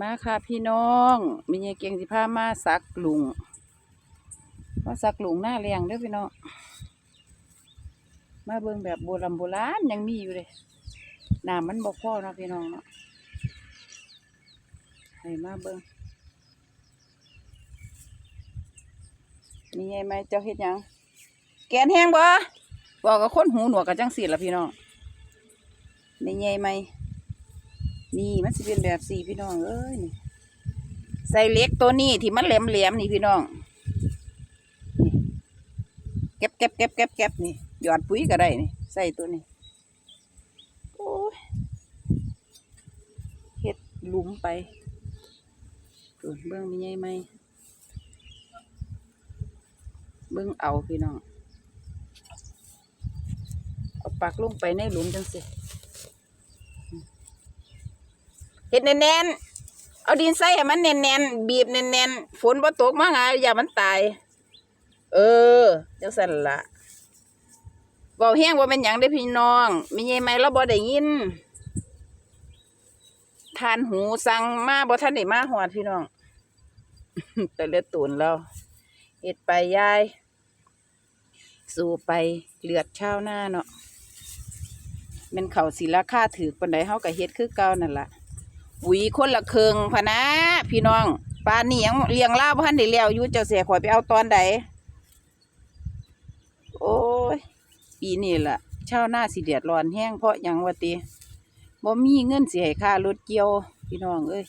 มาค่ะพี่น้องมีเยเกียงสิพามาสักลุงมาสักลุงหน้าเรียงเด้อพี่น้องมาเบิ่งแบบโบราณโบราณยังมีอยู่เลยน้ำมันบกพ่อนะพี่น้องเนาะให้มาเบิ่งนี่ไงไหมเจ้าเฮ็ดยังแกนแห้งบ่บอกกับคนหูหนวกกับจังสีละพี่น้องนี่ไงไหม นี่มันสิเป็นแบบสี่พี่น้องเอ้ยนี่ใส่เล็กตัวนี้ที่มันแหลมแหลมๆนี่พี่น้องนี่เก็บเก็บเก็บเก็บเก็บนี่หยอดปุ๋ยก็ได้นี่ใส่ตัวนี้โอ้ยเฮ็ดหลุมไปตัวเบื้องมีไงไหมเบื้องเอาพี่น้องเอาปักลงไปในหลุมจังสิ เฮ็ดแน่นๆ เอาดินใส่ให้มันแน่นๆ บีบแน่นๆ ฝนบ่ตกมาไงอย่ามันตาย เออจังซั่นล่ะเว้าแห้งว่าเป็นหยังได้พี่น้องมีไงไหมเราบ่ได้ยินทานหูสั่งมาบ่ทันได้มาฮอดพี่น้อง แต่เลือดตูนเราเฮ็ดไปยาย สู่ไปเลือดชาวนาเนาะแมันเขาศิราคาถือปานใดเฮาก็เฮ็ดคือเก่านั่นล่ะ หวีคนละเครึ่งพะนะพี่น้องปลานนี้ยังเลี้ยงล่าบ่ทันได้แล้วอยู่เจ้าเสียข่อยไปเอาตอนใดโอ้ยปีนี้ล่ะชาวนาสิเดือดร้อนแห้งเพราะยังวะติบ่มีเงินสิให้ค่ารถเกี่ยว พี่น้องเอ้ย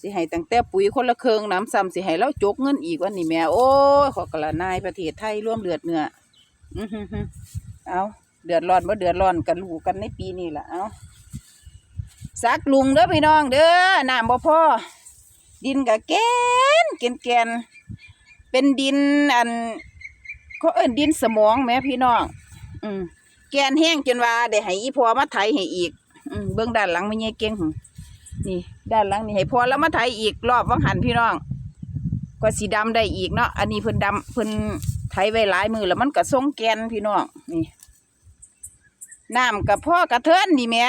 สิให้ตั้งแต่ปุ๋ยคนละเครึ่งน้ำซ้ำสิให้เราจกเงินอีกวันนี้แม่โอ้ยขอกระนายประเทศไทยร่วมเลือดเนื้ออื้อหือหือเอาเดือดร้อนบ่เดือดร้อนกันรู้กันในปีนี้ล่ะเอา สักลุงเด้อพี่น้องเด้อน้ำบ่พอดินกะแกนแกนแกนเป็นดินอันเขาเอิ้นดินสมองแม่พี่น้อง อืมแกนแห้งจนว่าได้ให้อีพอมาไถให้อีก อืมเบื้องด้านหลังไม่ใช่เก่งหนี่ด้านหลังนี่ให้พอแล้วมาไถอีกรอบวังหันพี่น้อง ก็สีดำได้อีกเนาะอันนี้เพิ่นดำเพิ่นไถไว้หลายมือแล้วมันก็ทรงแกนพี่น้องนี่น้ำกับพ่อกระเทินนี่แม่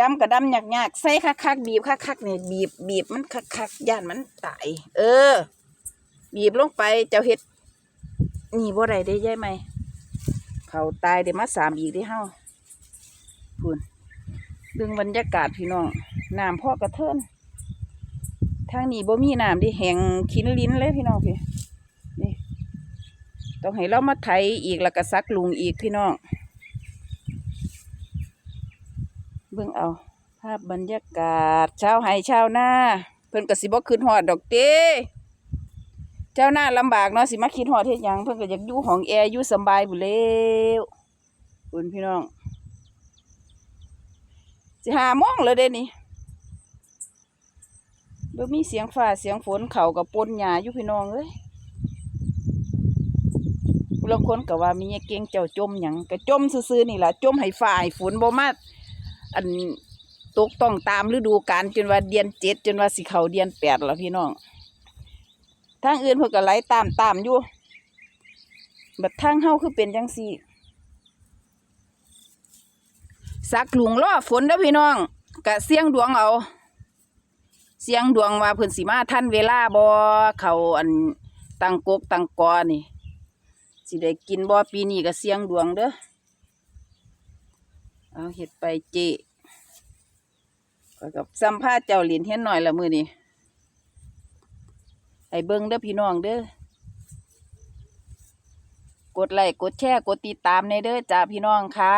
ดำกับดำหยักหยักใส่คักคักๆบีบคักคักๆเนี่ยบีบบีบมันคักคักๆย่านมันตาย เออ บีบลงไปเจ้าเฮ็ดนี่บ่ได้ได้ย่ายไหมเขาตายได้มาสามอีกได้เฮาพูนดึงบรรยากาศพี่น้องน้ำพ่อกระเทินทางนี้บ่มีน้ำดิแห้งขินลิ้นเลยพี่น้องพี่นี่ต้องให้เรามาไถอีกแล้วก็ซักลุงอีกพี่น้อง เบิ่งเอา ภาพบรรยากาศชาวไห้ชาวนาเพิ่นก็สิบ่ขึ้นฮอดดอกเต้เจ้าหน้าลำบากเนาะสิมาคิดฮอดเฮ็ดหยังเพิ่นก็อยากอยู่ห้องแอร์อยู่สบายบุแล้วคุณพี่น้องสิหาโมงแล้วเด้นี่บ่มีเสียงฟ้าเสียงฝนเขากับปนหญ้าอยู่พี่น้องเอ้ยผู้ลางคนก็ว่ามีเก่งเจ้าจมหยังก็จมซื่อๆนี่ล่ะจมให้ฟ้าให้ฝนบ่มา อันตกต้องตามฤดูกาลจนว่าเดือนเจ็ดจนว่าสิเขาเดือนแปดแล้วพี่น้องทางอื่นเพิ่นก็ไหลตามตามอยู่บัดทางเฮาคือเป็นจังซี่สักหลุงล้อฝนเด้อพี่น้องกะเสียงดวงเอา เสียงดวงว่าเพิ่นสิมาทันเวลาบ่เขาอันตังกกตังกอนี่สิได้กินบ่ปีนี้ก็เสียงดวงเด้อ เอาเห็ดไปเจกับสัมภาษณ์เจ้าเหรียญเฮียนหน่อยละมือนี่ไอ้เบิ้งเด้อพี่น้องเด้อกดไลค์กดแชร์กดติดตามในเด้อจ้าพี่น้องค่ะ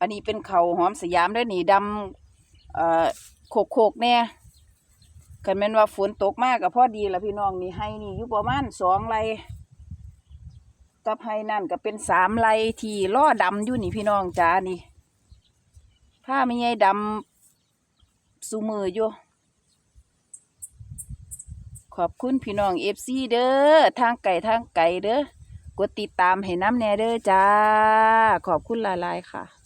อันนี้เป็นเขาหอมสยามเด้อนี่ดำเอ่อโขกโขกๆแน่ยคันแม่นว่าฝนตกมากก็พอดีละพี่น้องนี่ให้นี่อยู่ประมาณสองไร กับไฮนั่นก็เป็นสามไรที่ล่อดำอยู่นี่พี่น้องจ้านี่ผ้าไม่ใหญ่ดำสูมืออยู่ขอบคุณพี่น้องเอฟซีเด้อทางไก่ทางไก่เด้อกดติดตามให้น้ำแน่เด้อจ้า ขอบคุณหลายๆค่ะ